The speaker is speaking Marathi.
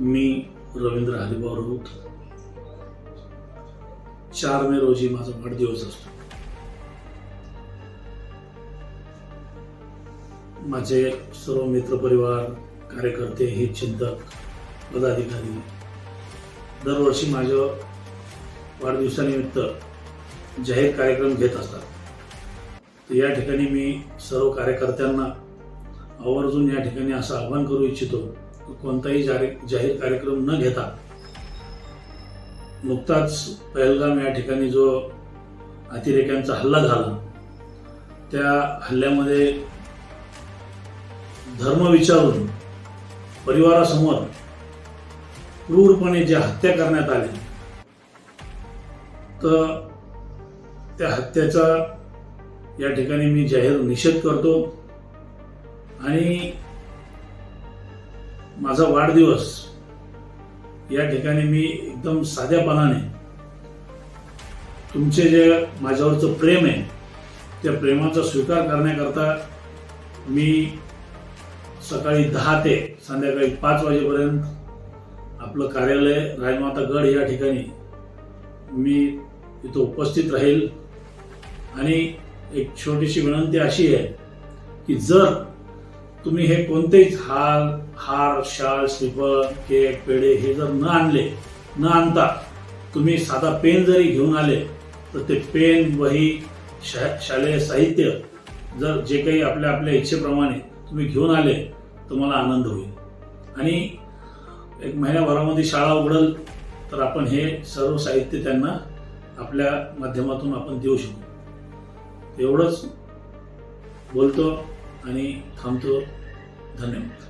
मी रवींद्र हरिभाऊ राऊत. चार मे रोजी माझा वाढदिवस असतो. माझे सर्व मित्रपरिवार कार्यकर्ते हितचिंतक पदाधिकारी दरवर्षी माझ्या वाढदिवसानिमित्त जाहीर कार्यक्रम घेत असतात. तर या ठिकाणी मी सर्व कार्यकर्त्यांना आवर्जून या ठिकाणी असं आवाहन करू इच्छितो कोणताही जारी- जाहीर कार्यक्रम न घेता नुकताच पहलगाम या ठिकाणी जो अतिरेक्यांचा हल्ला झाला त्या हल्ल्यामध्ये धर्म विचारून परिवारासमोर क्रूरपणे ज्या हत्या करण्यात आली तर त्या हत्येचा या ठिकाणी मी जाहीर निषेध करतो. आणि माझा वाढदिवस. या ठिकाणी मी एकदम साध्यापणाने तुमचे जे माझ्यावरचं प्रेम आहे त्या प्रेमाचा स्वीकार करण्याकरता मी सकाळी दहा ते संध्याकाळी पाच वाजेपर्यंत आपलं कार्यालय राजमाता गड या ठिकाणी मी इथं उपस्थित राहील. आणि एक छोटीशी विनंती अशी आहे की जर तुम्ही हे कोणतेच हार हार शाल श्रीफळ केक पेढे हे जर न आणले न आणता तुम्ही साधा पेन जरी घेऊन आले तर ते पेन वही शा शालेय साहित्य जर जे काही आपल्या आपल्या इच्छेप्रमाणे तुम्ही घेऊन आले तर मला आनंद होईल. आणि एक महिन्याभरामध्ये शाळा उघडल तर आपण हे सर्व साहित्य त्यांना आपल्या माध्यमातून आपण देऊ शकू. एवढंच बोलतो. आणि थांबतो. धन्यवाद.